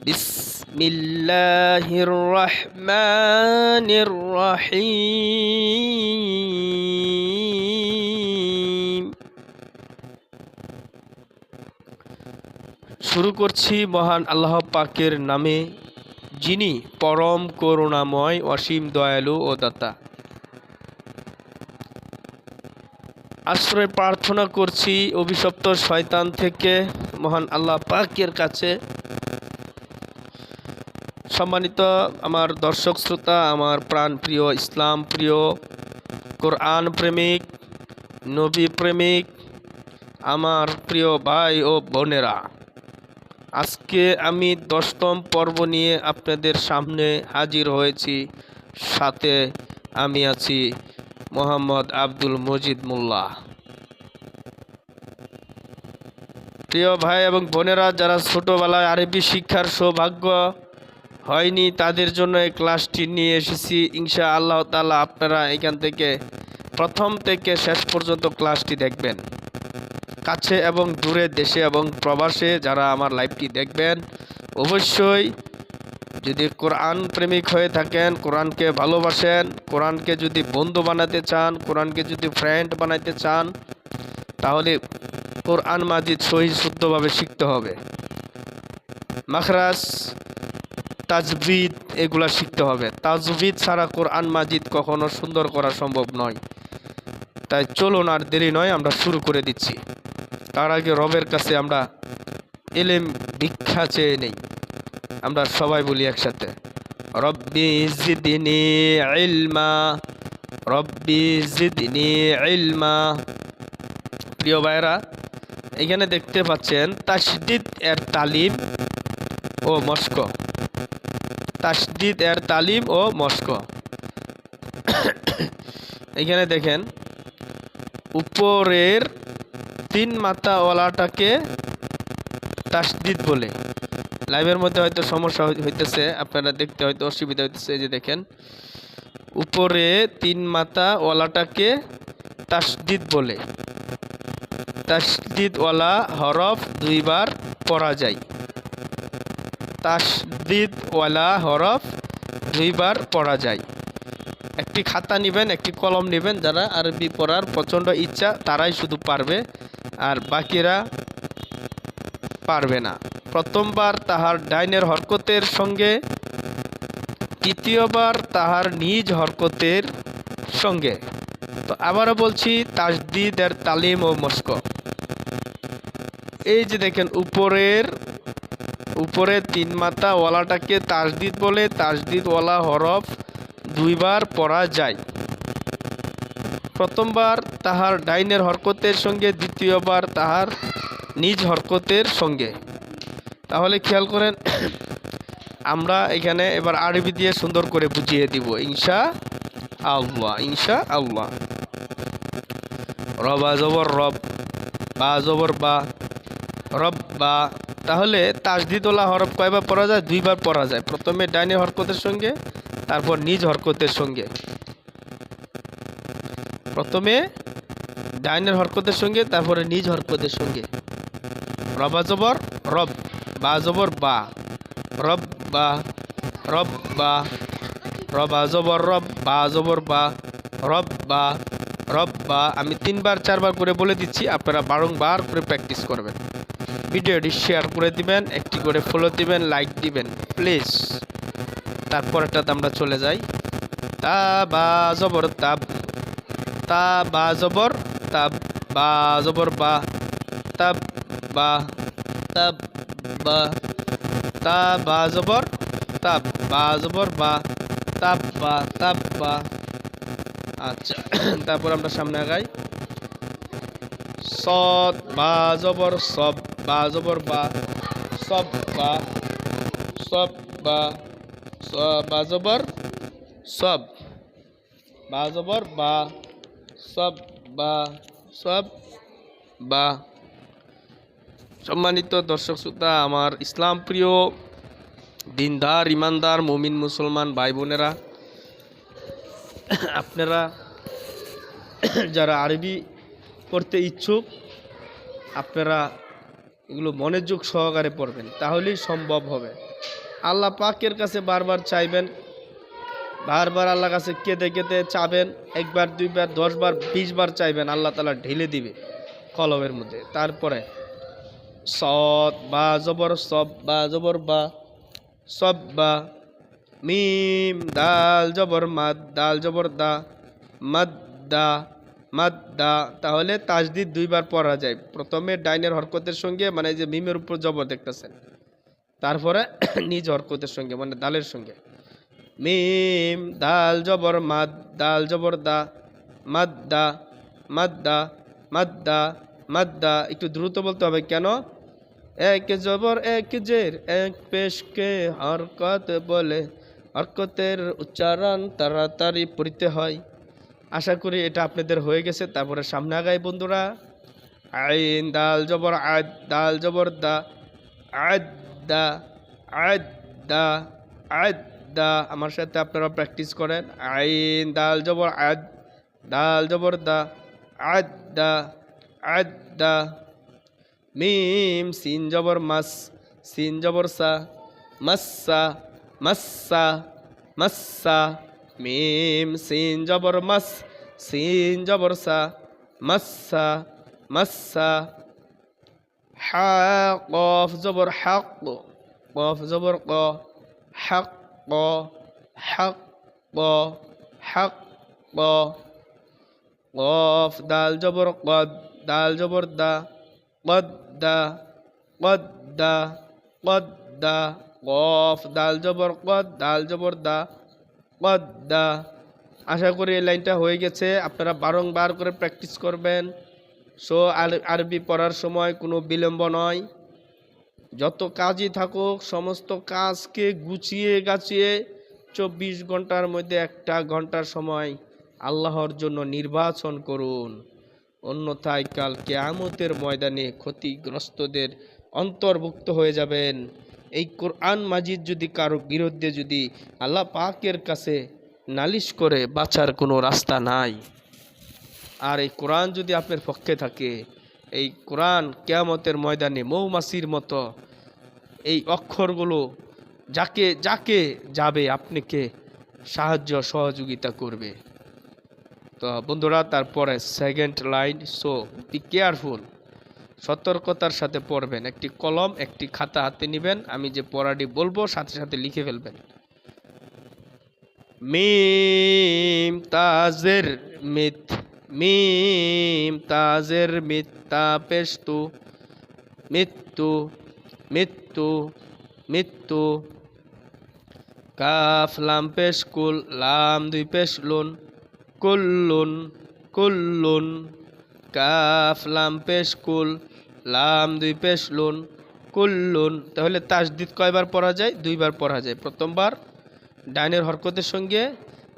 بسم الله الرحمن الرحيم শুরু করছি মহান আল্লাহ পাকের নামে যিনি পরম করুণাময় অসীম দয়ালু ও দাতা আশ্রয় প্রার্থনা করছি অভিশপ্ত শয়তান থেকে মহান আল্লাহ পাকের কাছে সম্মানিত আমার দর্শক শ্রোতা, আমার প্রাণ প্রিয় ইসলাম প্রিয় কোরআন প্রেমিক, নবী প্রেমিক, আমার প্রিয় ভাই ও বোনেরা, আজকে আমি দশতম পর্ব নিয়ে আপনাদের সামনে হাজির হয়েছি। সাথে আমি আছি মোহাম্মদ আব্দুল মজিদ মোল্লা। প্রিয় ভাই এবং বোনেরা, যারা ছোটোবেলায় আরবি শিক্ষার সৌভাগ্য হয়নি, তাদের জন্য এই ক্লাসটি নিয়ে এসেছি। ইনশা আল্লাহ তালা আপনারা এখান থেকে, প্রথম থেকে শেষ পর্যন্ত ক্লাসটি দেখবেন। কাছে এবং দূরে দেশে এবং প্রবাসে যারা আমার লাইভটি দেখবেন, অবশ্যই যদি কোরআন প্রেমিক হয়ে থাকেন, কোরআনকে ভালোবাসেন, কোরআনকে যদি বন্ধু বানাতে চান, কোরআনকে যদি ফ্রেন্ড বানাইতে চান, তাহলে কোরআন মাজিদ সহি শুদ্ধভাবে শিখতে হবে। মাখরাজ তাজবিদ এগুলা শিখতে হবে। তাজবিদ ছাড়া কোরআন মাজিদ কখনো সুন্দর করা সম্ভব নয়। তাই চলুন আর দেরি নয়, আমরা শুরু করে দিচ্ছি। তার আগে রবের কাছে আমরা এলেম ভিক্ষা চেয়ে নেই। আমরা সবাই বলি একসাথে, রব্বি জিদিনি ইলমা, রব্বি জিদিনি ইলমা। প্রিয় ভাইরা এখানে দেখতে পাচ্ছেন তাসদিদ এর তালিম ও মস্ক। তাসদিদ এর তালিম ও মস্ক। এখানে দেখেন, উপরের তিন মাথাওয়ালাটাকে তাসদিদ বলে। লাইভের মধ্যে হয়তো সমস্যা হই- হইতেছে, আপনারা দেখতে হয়তো অসুবিধা হইতেছে যে দেখেন। উপরে তিন মাথাওয়ালাটাকে তাসদিদ বলে। তাসদিদওয়ালা হরফ দুইবার পড়া যায়। তাসদিদওয়ালা হরফ দুইবার পড়া যায়। একটি খাতা নেবেন, একটি কলম নেবেন, যারা আরবি পড়ার প্রচণ্ড ইচ্ছা, তারাই শুধু পারবে, আর বাকিরা পারবে না। প্রথমবার তাহার ডাইনের হরকতের সঙ্গে, তৃতীয়বার তাহার নিজ হরকতের সঙ্গে। তো আবারও বলছি তাসদিদের তালিম ও মস্ক। এই যে দেখেন, উপরের উপরে তিন মাথা ওয়ালাটাকে তাসদিদ বলে তাসদিদওয়ালা হরফ দুইবার পড়া যায়। প্রথমবার তাহার ডাইনের হরকতের সঙ্গে, দ্বিতীয়বার তাহার নিজ হরকতের সঙ্গে। তাহলে খেয়াল করেন, আমরা এখানে এবার আরবি দিয়ে সুন্দর করে বুঝিয়ে দিব, ইনশা আল্লাহ ইনশা আল্লাহ। রবা জবর, রব, বা, জবর, বা, রব, বা তাহলে তাসদিদোলা হরফ কয়বার পড়া যায়? দুইবার পড়া যায়। প্রথমে ডাইনের হরকতের সঙ্গে, তারপর নিজ হরকতের সঙ্গে। প্রথমে ডাইনের হরকতের সঙ্গে, তারপরে নিজ হরকতের সঙ্গে। রবা জবর, রব। বা জবর, বা। রব বা। রব, বা। রবা জবর, রব। বা জবর, বা। রব বা। রব, বা। আমি তিনবার, চারবার করে বলে দিচ্ছি, আপনারা বারংবার করে প্র্যাকটিস করবেন। ভিডিওটি শেয়ার করে দিবেন, একটি করে ফলো দিবেন লাইক দিবেন প্লিজ তারপরটাতে আমরা চলে যাই। তা বা জবর তাব তা বা জবর তাব বা জবর বা তাব বা তাব বা, তা বা জবর তাব বা জবর বা তাব বা তাব বা। আচ্ছা তারপর আমরা সামনে আগাই। সদ বা জবর সব। বা জবর বা সব বা সব বা বা জবর সব বা জবর বা সব বা সব বা। সম্মানিত দর্শক শ্রোতা, আমার ইসলাম প্রিয়, দিনদার, ইমানদার, মুমিন, মুসলমান ভাই বোনেরা, আপনারা যারা আরবি করতে ইচ্ছুক, আপনারা এগুলো মনোযোগ সহকারে পড়বেন, তাহলেই সম্ভব হবে। আল্লাহ পাকের কাছে বারবার চাইবেন, বারবার আল্লাহর কাছে কেঁদে কেঁদে চাবেন, একবার, দুইবার, দশবার, বিশবার চাইবেন, আল্লাহ তালা ঢেলে দিবে কলমের মধ্যে। তারপরে, সৎ বা জবর, সব বা জবর বা, সব বা, মিম, দাল, জবর, মাদ, দাল, জবর, দা, মাদ, দা মাদ দা তাহলে তাজদিদ দুইবার পড়া যায়। প্রথমে ডাইনের হরকতের সঙ্গে মানে যে মিমের উপর জবর দেখতেছেন। তারপরে নিজ হরকতের সঙ্গে মানে দালের সঙ্গে। মিম, দাল, জবর, মাদ, দাল, জবর, দা মাদ দা মাদ দা মাদ দা মাদ দা একটু দ্রুত বলতে হবে, কেন? এক জবর, এক জের, এক পেশকে হরকত বলে। হরকতের উচ্চারণ তাড়াতাড়ি পড়তে হয়। আশা করি এটা আপনাদের হয়ে গেছে। তারপরে সামনে আগাই বন্ধুরা। আইন, দাল, জবর, আদ, দাল, জবর, দা, আদ দা আদ দা আদ, দা। আমার সাথে আপনারা প্র্যাকটিস করেন। আইন, দাল, জবর, আদ, দাল, জবর, দা, আদ দা আদ, দা। মিম, সিন, জবর, মাস, সিন, জবর, সা, মাসা মাসা মাসা মিম, সিন জবর মাস, সিন জবর সা, মাসা মাসা হা, কফ জবর হাক, কফ জবর ক, হাক ক হাক ক হাক ক। কফ, দাল জবর কদ, দাল জবর দা, কদ দা কদ দা কদ দা। কফ, দাল জবর কদ, দাল জবর দা। قد আশা করি এই লাইনটা হয়ে গেছে। আপনারা বারংবার করে প্র্যাকটিস করবেন। সো আরবি পড়ার সময় কোনো বিলম্ব নয়। যত কাজই থাকুক, সমস্ত কাজকে গুছিয়ে গাছিয়ে চব্বিশ ঘণ্টার মধ্যে একটা ঘণ্টার সময় আল্লাহর জন্য নির্বাচন করুন। অন্যথায় কাল কেয়ামতের ময়দানে ক্ষতিগ্রস্তদের অন্তর্ভুক্ত হয়ে যাবেন। এই কোরআন মাজিদ যদি কারও বিরুদ্ধে যদি আল্লাহ পাকের কাছে নালিশ করে, বাঁচার কোনো রাস্তা নাই। আর এই কোরআন যদি আপনার পক্ষে থাকে, এই কোরআন কেয়ামতের ময়দানে মৌমাছির মতো এই অক্ষরগুলো যাকে যাকে যাবে আপনাকে সাহায্য, সহযোগিতা করবে। তো বন্ধুরা, তারপরে second line so be careful সতর্কতার সাথে পড়বেন। একটি কলম, একটি খাতা হাতে নেবেন। আমি যে পড়াটি বলব, সাথে সাথে লিখে ফেলবেন। মিম তাজের মিথ, মিম তাজের মিথ্যা পেস্তু মৃত্যু মৃত্যু মৃত্যু কাফ, লাম পেশ কুল, লাম দুই পেশ লুন, কুল্লুন কুল্লুন। কাফ, লাম পেশ কুল, লাম দুই পেশ লুন কুল্লুন তাহলে তাসদিদ কয়বার পড়া যায়? দুইবার পড়া যায়। প্রথমবার ডাইনের হরকতের সঙ্গে,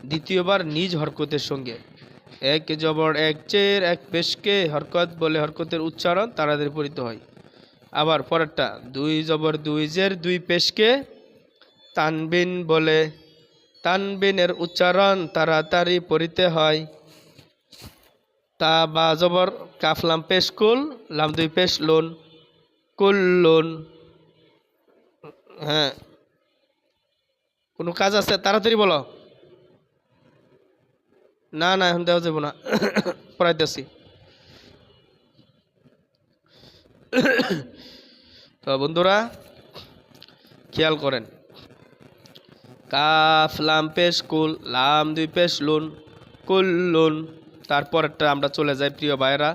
দ্বিতীয়বার নিজ হরকতের সঙ্গে। এক জবর, এক চের, এক পেশকে হরকত বলে হরকতের উচ্চারণ তাড়াতাড়ি পড়িতে হয়। আবার পরেরটা, দুই জবর, দুই জের, দুই পেশকে তানবিন বলে। তানবিনের উচ্চারণ তাড়াতাড়ি পড়িতে হয়। তা বা জবর কাফলাম পেশ কুল, লাম দুই পেশ লোন, কুল লোন। হ্যাঁ। কোনো কাজ আছে? তাড়াতাড়ি বলো। না না, এখন দেওয়া যাব না। পড়াইতেছি তো বন্ধুরা, খেয়াল করেন। কাফ, লাম, পেশ কুল, লাম দুই পেশ লুন, কুল লুন। তারপরটা আমরা চলে যাই, প্রিয় ভাইরা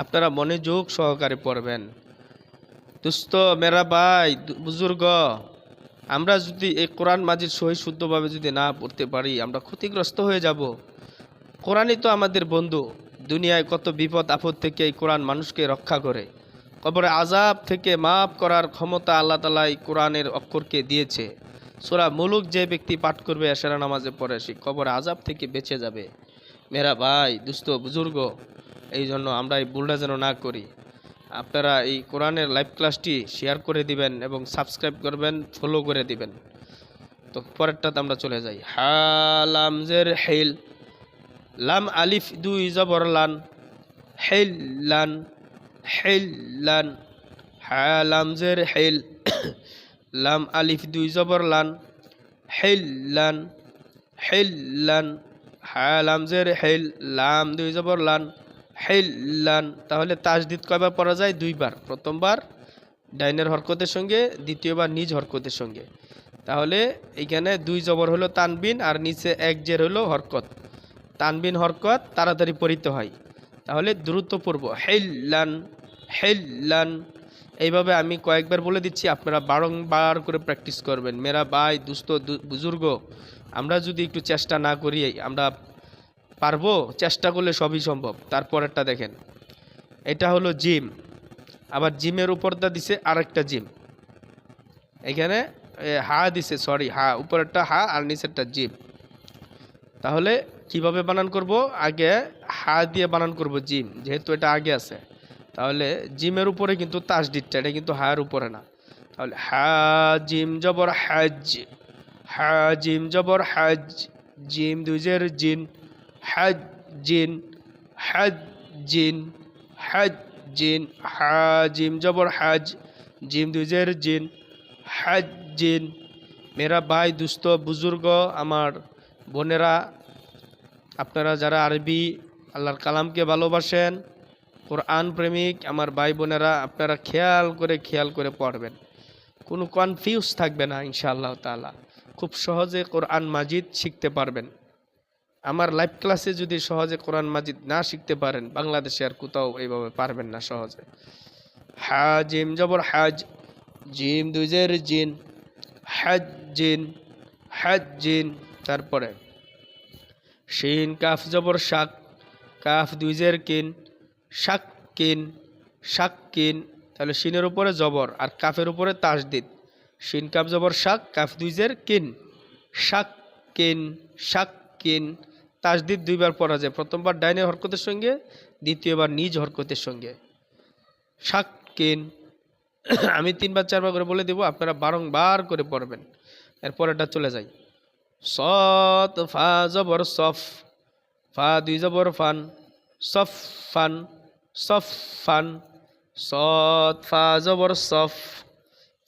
আপনারা মনোযোগ সহকারে পড়বেন। দুস্থ মেরা ভাই, বুজুর্গ, আমরা যদি এই কোরআন মাজির সহি শুদ্ধভাবে যদি না পড়তে পারি, আমরা ক্ষতিগ্রস্ত হয়ে যাব। কোরআনই তো আমাদের বন্ধু। দুনিয়ায় কত বিপদ, আপদ থেকে এই কোরআন মানুষকে রক্ষা করে। কবরে আজাব থেকে মাফ করার ক্ষমতা আল্লাহ তালা এই কোরআনের অক্ষরকে দিয়েছে। সোরা মুলুক যে ব্যক্তি পাঠ করবে, এশারা নামাজে পড়ে, সে কবর আজাব থেকে বেঁচে যাবে। মেরা ভাই, দুস্থ বুজুর্গ, এই জন্য আমরা এই ভুলটা যেন না করি। আপনারা এই কোরআনের লাইভ ক্লাসটি শেয়ার করে দিবেন এবং সাবস্ক্রাইব করবেন ফলো করে দিবেন। তো পরেরটাতে আমরা চলে যাই। হালামজের হেল লাম, আলিফ, দুই, জবর, লান। হেল লান। হেল লান। হা, লাম, জের হেল লাম, আলিফ, দুই, জবর, লান। হেল লান। হেল লান। হা লাম জের হেল, লাম দুই জবর লান, হেল লান। তাহলে তাজদিদ কয়বার পড়া যায়? দুইবার। প্রথমবার ডাইনের হরকতের সঙ্গে, দ্বিতীয়বার নিজ হরকতের সঙ্গে। তাহলে এইখানে দুই জবর হলো তানবিন আর নিচে এক জের হলো হরকত। তানবিন, হরকত তাড়াতাড়ি পড়িতে হয়। তাহলে দ্রুত পড়ব। হেল্লান হেল্লান এইভাবে আমি কয়েকবার বলে দিচ্ছি, আপনারা বারংবার করে প্র্যাকটিস করবেন। মেরা ভাই দুস্থ বুজুর্গ আমরা যদি একটু চেষ্টা না করি, আমরা পারব, চেষ্টা করলে সবই সম্ভব। তারপরেরটা দেখেন, এটা হলো জিম। আবার জিমের উপরটা দিছে আরেকটা জিম। এখানে হা দিছে সরি হা, উপরেরটা হা আর নিচেরটা জিম। তাহলে কীভাবে বানান করব? আগে হা দিয়ে বানান করব জিম, যেহেতু এটা আগে আছে। তাহলে জিমের উপরে কিন্তু তাসডিদটা, এটা কিন্তু হার উপরে না। তাহলে হা জিম জবর হাজ। হা জিম জবর হাজ, জিম দুজের জিন, হাজ জিন হাজ জিন হাজ জিন হা জিম জবর হাজ, জিম দুজের জিন, হাজ জিন। মেরা ভাই, দুস্থ, বুজুর্গ, আমার বোনেরা, আপনারা যারা আরবি, আল্লাহর কালামকে ভালোবাসেন, কোরআন প্রেমিক, আমার ভাই বোনেরা, আপনারা খেয়াল করে খেয়াল করে পড়বেন। কোনো কনফিউজ থাকবে না, ইনশাআল্লাহ তাআলা। খুব সহজে কোরআন মাজিদ শিখতে পারবেন। আমার লাইভ ক্লাসে যদি সহজে কোরআন মাজিদ না শিখতে পারেন, বাংলাদেশে আর কোথাও এইভাবে পারবেন না সহজে। হা জিম জবর হাজ, জিম দুজের জিন, হাজ জিন হাজ জিন, তারপরে শিন, কাফ জবর শাক, কাফ দুইজের কিন, শাক কিন শাক কিন, তাহলে শিনের উপরে জবর আর কাফের উপরে তাসদিদ। শিন কাফ জবর শাক, কাফ দুইজের কিন। শাক কিন শাক কিন। তাসদিদ দুইবার পড়া যায় প্রথমবার ডাইনে হরকতের সঙ্গে, দ্বিতীয়বার নিজ হরকতের সঙ্গে। শাক কিন, আমি তিনবার চারবার করে বলে দেবো, আপনারা বারংবার করে পড়বেন। এরপরেটা চলে যাই। সত ফা জবর সফ, ফা দুই জবর ফান, সফ ফান সফ ফান। সত ফা জবর সফ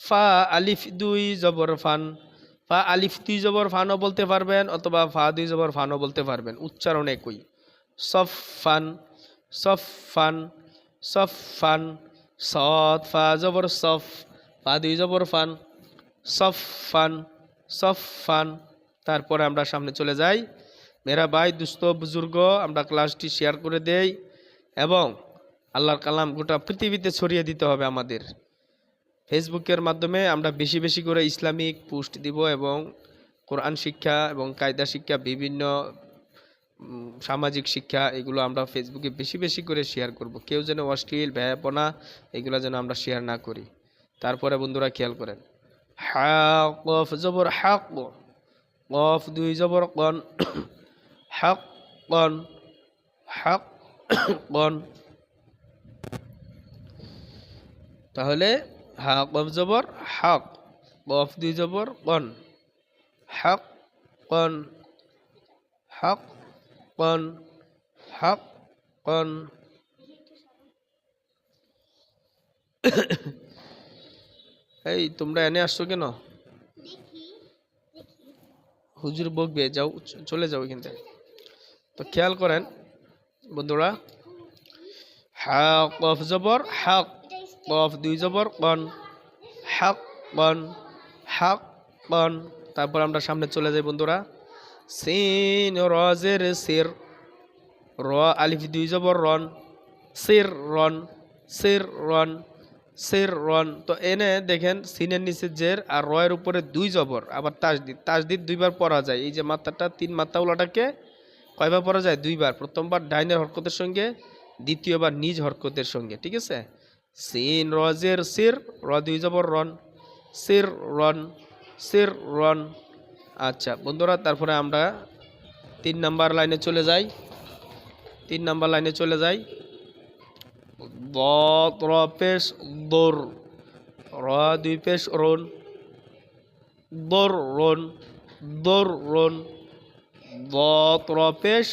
ফা আলিফ দুই জবর ফান। ফা আলিফ দুই জবর ফানও বলতে পারবেন অথবা ফা দুই জবর ফানও বলতে পারবেন। উচ্চারণ একই। সফ ফান সফ ফান সফ ফান সত ফা জবর সফ, ফা দুই জবর ফান, সফ ফান সফ ফান। তারপরে আমরা সামনে চলে যাই। মেরা ভাই দুস্থ বুজুর্গ, আমরা ক্লাসটি শেয়ার করে দেই এবং আল্লাহর কালাম গোটা পৃথিবীতে ছড়িয়ে দিতে হবে আমাদের। ফেসবুকের মাধ্যমে আমরা বেশি বেশি করে ইসলামিক পোস্ট দিব এবং কোরআন শিক্ষা এবং কায়দা শিক্ষা, বিভিন্ন সামাজিক শিক্ষা এগুলো আমরা ফেসবুকে বেশি বেশি করে শেয়ার করব। কেউ যেন অশ্লীল, ব্যয়াপনা এগুলো যেন আমরা শেয়ার না করি। তারপরে বন্ধুরা খেয়াল করেন। হা কফ, জবর, হাক, কফ, দুই, জবর, কন, হাক কন হাক, কন। তাহলে হা কফ জবর হাক কফ দুই জবর কন হাক কন হাক কন হাক কন এই তোমরা এনে আসছো কেন? হুজুর বকবে যাও চলে যাও এখান থেকে। তো খেয়াল করেন বন্ধুরা। হা কফ জবর হাক। কফ দুই জবর কন হাক কন হাক কন তারপর আমরা সামনে চলে যাই বন্ধুরা। সিন রজের সির। র আলিফ দুই জবর রন। সির রন। সির রন। সির রন। তো এনে দেখেন সিনের নিচে জের আর রয়ের উপরে দুই জবর। আবার তাজদিদ তাজদিদ দুইবার পড়া যায়। এই যে মাত্রাটা তিন মাত্রা উলাটাকে কয়বার পড়া যায়? দুইবার। প্রথমবার ডাইনের হরকতের সঙ্গে, দ্বিতীয়বার নিজ হরকতের সঙ্গে। ঠিক আছে? সিন রজের সির র দুই জবর রন, সির রন সির রন। আচ্ছা বন্ধুরা, তারপরে আমরা তিন নাম্বার লাইনে চলে যাই। তিন নাম্বার লাইনে চলে যাই। দ র পেশ, দোর, র, দুই, পেশ, রন, দোর রন দোর, রন। দ পেশ,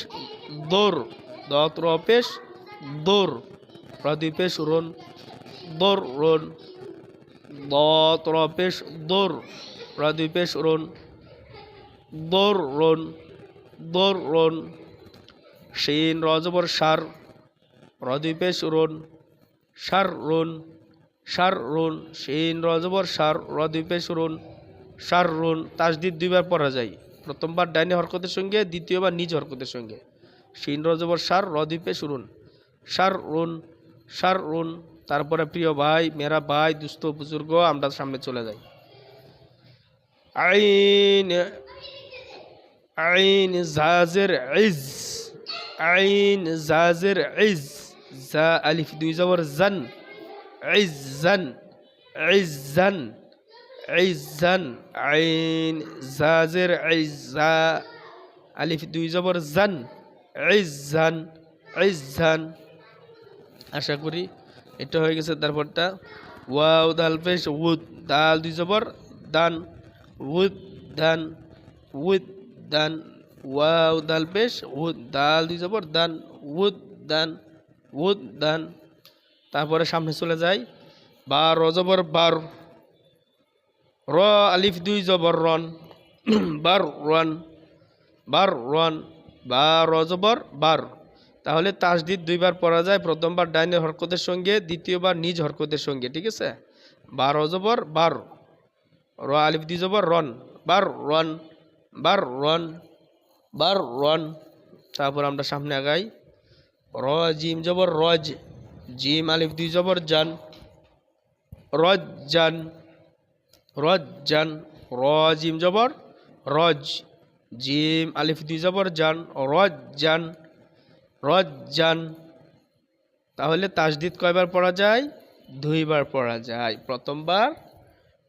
দোর, দ পেশ, দোর, র, দুই, পেশ, রন। দোর রন ضاد را পেশ দর রা দুই পেশ রন দর রন দর রন শিন র জবর সার র দুই পেশ রন সার রন সার রুন শিন র জবর সার র দুই পেশ রুন সার রুন তাসদিদ দুইবার পড়া যায় প্রথমবার ডাইনে হরকতের সঙ্গে দ্বিতীয়বার নিজ হরকতের সঙ্গে শিন র জবর সার র দুই পেশ রুন সার রুন সার রুন তারপরে প্রিয় ভাই মেরা ভাই, দুস্থ বুজুর্গ, আমরা সামনে চলে যাই। আইন আইন জাজের ইজ, আইন জাজের ইজ, জা আলিফ, দুই জবর জান, ইজ্জান ইজ্জান ইজ্জান, আইন জাজের ইজ্জা আলিফ, দুই জবর জান, ইজ্জান ইজ্জান। আশা করি এটা হয়ে গেছে তারপরটা। ওয়াও, দাল পেশ, উদ, দাল দুই জবর, দান, উদ দান উদ, দান, ওয়াও, দাল পেশ, উদ, দাল দুই জবর, দান, উদ দান উদ, দান। তারপরে সামনে চলে যাই। বা র জবর, বার, র, আলিফ দুই জবর, রন, বার রন বার, রন বা র জবর, বার। তাহলে তাসদিদ দুইবার পড়া যায়, প্রথমবার ডাইনের হরকতের সঙ্গে, দ্বিতীয়বার নিজ হরকতের সঙ্গে, ঠিক আছে? বার অজবর বার। র আলিফ দুই জবর, রন। বার রন। বার রন। বার, রন। তারপর আমরা সামনে আগাই। র, জিম জবর, রজ। জিম, আলিফ দুই জবর, জান। রজ জান। রজ, জান। র, জিম জবর, রজ। জিম, আলিফ দুই জবর, জান। রজ, জান। রজ জান তাহলে তাসদিদ কয়বার পড়া যায়? দুইবার পড়া যায়। প্রথমবার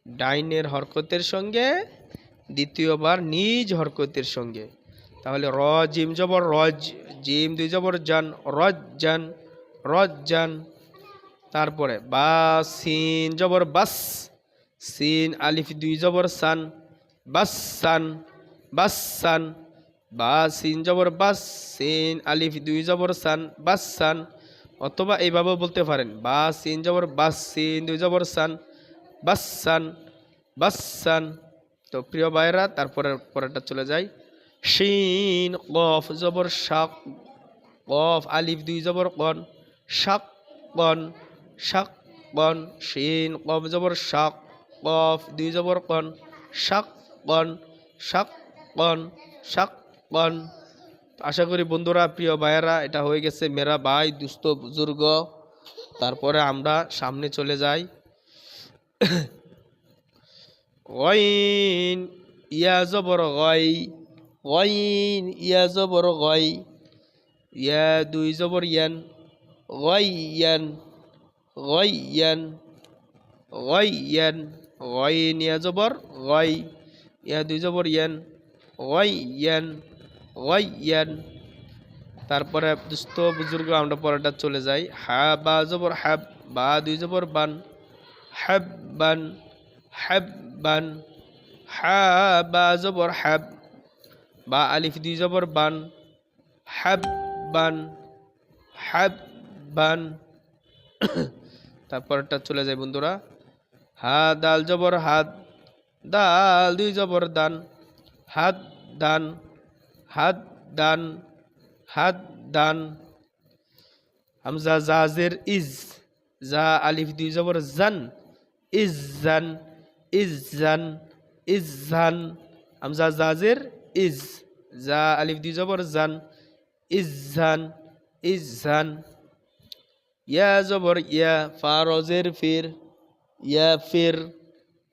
ডাইনের হরকতের সঙ্গে, দ্বিতীয়বার নিজ হরকতের সঙ্গে। তাহলে র, জিম, জবর, রজ, জিম, দুই জবর, জান রজ জান রজ্জান। তারপরে বা, সিন, জবর, বাস, সিন, আলিফ, দুই জবর, সান, বাস, সান বাসান বাসান বা সিন জবর বাস সিন আলিফ দুই জবর সান বাসান অথবা এইভাবেও বলতে পারেন। বা সিন জবর বাস সিন দুই জবর সান বাস সান বাসান বাসান তো প্রিয় ভাইরা তারপরে পরেরটা চলে যায় শিন, কফ জবর শাক, কফ, আলিফ দুই জবর কন, শাক কন শাক কন। শিন, কফ জবর শাক, কফ দুই জবর কন, শাক কন শাক কন, শাক কন আশা করি বন্ধুরা, প্রিয় ভাইয়েরা, এটা হয়ে গেছে মেরা ভাই, দুস্থ বুজুর্গ। তারপরে আমরা সামনে চলে যাই। ওয়াইন ইয়া জবর গই ওয়াইন ইয়া জবর গই ইয়া দুই জবর ইয়ান গয়ান গয়ান গয়ান গইন ইয়া গই ইয়া দুই জবর ইয়ান গয়ান গয়ান তারপরে দুস্থ বুজুর্গ, আমরা পরেটা চলে যাই। হা বা জবর হ্যাব বা দুই জবর বান। হ্যাব বান হ্যাব বান। হা বা জবর হ্যাব বা আলিফ দুই জবর বান। হ্যাব বান হ্যাব বান। তারপরটা চলে যায় বন্ধুরা। হা, দাল জবর হাত, দাল দুই জবর দান। হাত দান। হাত দান হাত দান হামজা জাজের ইজ জা আলিফ দুই জবর জান ইজান ইজান ইজান হামজা জাজের ইজ জা আলিফ দুই জবর জান ইজান ইজান ইয়া জবর ইয়া ফারজের ফির ইয়া ফির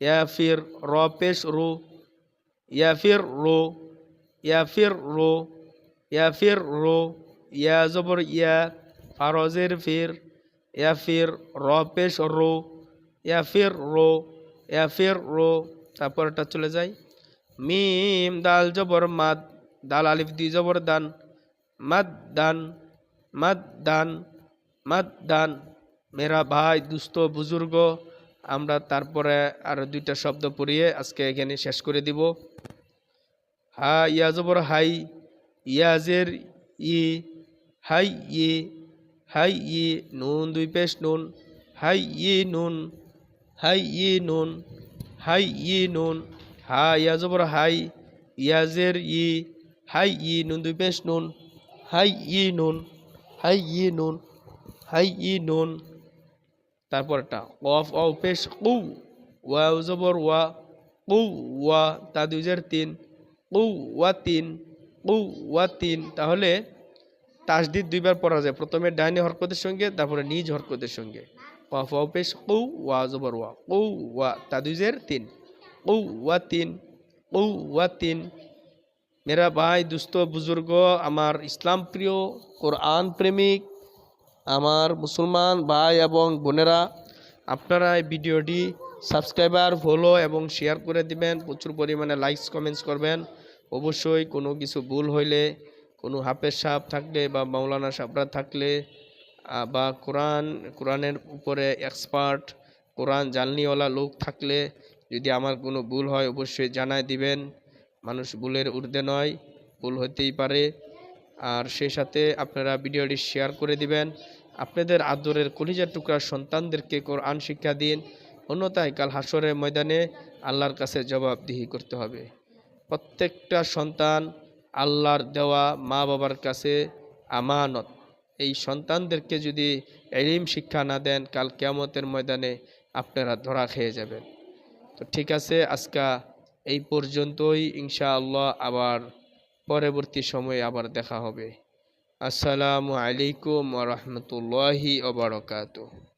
ইয়া ফির র পেশ রু ইয়া ফির রো ইয়া ফির রো ইয়া ফির রো ইয়া জবর ইয়া ফারজের ফির ইয়া ফির র পেশ রো ইয়া ফির রো ইয়া ফির রো তারপরটা চলে যায় মিম দাল জবর মাদ দাল আলিফ দি জবর দান মাদ দান মাদ দান মাদ দান মেরা ভাই, দুস্থ, বুজুর্গ. আমরা তারপরে আরও দুইটা শব্দ পড়িয়ে আজকে এখানে শেষ করে দিব। হা, ইয়া জবর হাই ইয়াজের ই, হাই ই হাই, ই, নুন, দুই পেশ নুন, হাই, ই, নুন, হাই, ই, নুন, হাই, ই, নুন, হা, ইয়া জবর হাই ইয়াজের ই, হাই, ই, নুন, দুই পেশ নুন, হাই, ই, নুন, হাই, ই, নুন, হাই, ই, নুন, তারপরটা, কফ অ পেশ, কু ওয়া জবর, ওয়া, কু, ওয়া, তা দুই হাজার তিন কু ওয়া তিন কু ওয়া তিন তাহলে তাসদিদ দুইবার পড়া যায়। প্রথমে ডাইনি হরকতের সঙ্গে, তারপরে নিজ হরকতের সঙ্গে। কফ অ পেশ, কু ওয়া জবর ওয়া, কু ওয়া তা দুই হাজার তিন। কু ওয়া তিন কু ওয়া তিন মেরা ভাই, দুস্থ বুজুর্গ, আমার ইসলাম প্রিয়, কোরআন প্রেমিক, আমার মুসলমান ভাই এবং বোনেরা, আপনারা এই ভিডিওটি সাবস্ক্রাইবার, ফলো এবং শেয়ার করে দিবেন। প্রচুর পরিমাণে লাইকস কমেন্টস করবেন। অবশ্যই কোনো কিছু ভুল হইলে, কোনো হাফেজ সাহেব থাকলে বা মাওলানা সাহেবরা থাকলে বা কোরআন, কোরআনের উপরে এক্সপার্ট কোরআন জাননিওয়ালা লোক থাকলে যদি আমার কোনো ভুল হয় অবশ্যই জানায় দিবেন। মানুষ ভুলের ঊর্ধ্বে নয়, ভুল হতেই পারে। আর সেই সাথে আপনারা ভিডিওটি শেয়ার করে দিবেন। আপনাদের আদরের কলিজার টুকরার সন্তানদেরকে কোরআন শিক্ষা দিন। অন্যথায় কাল হাসরের ময়দানে আল্লাহর কাছে জবাবদিহি করতে হবে। প্রত্যেকটা সন্তান আল্লাহর দেওয়া মা বাবার কাছে আমানত। এই সন্তানদেরকে যদি এলিম শিক্ষা না দেন, কাল কেয়ামতের ময়দানে আপনারা ধরা খেয়ে যাবেন। তো ঠিক আছে, আজকা এই পর্যন্তই। ইনশাআল্লাহ আবার পরবর্তী সময়ে আবার দেখা হবে। আসসালামু আলাইকুম রহমতুল্লাহি ওবরকাতুহ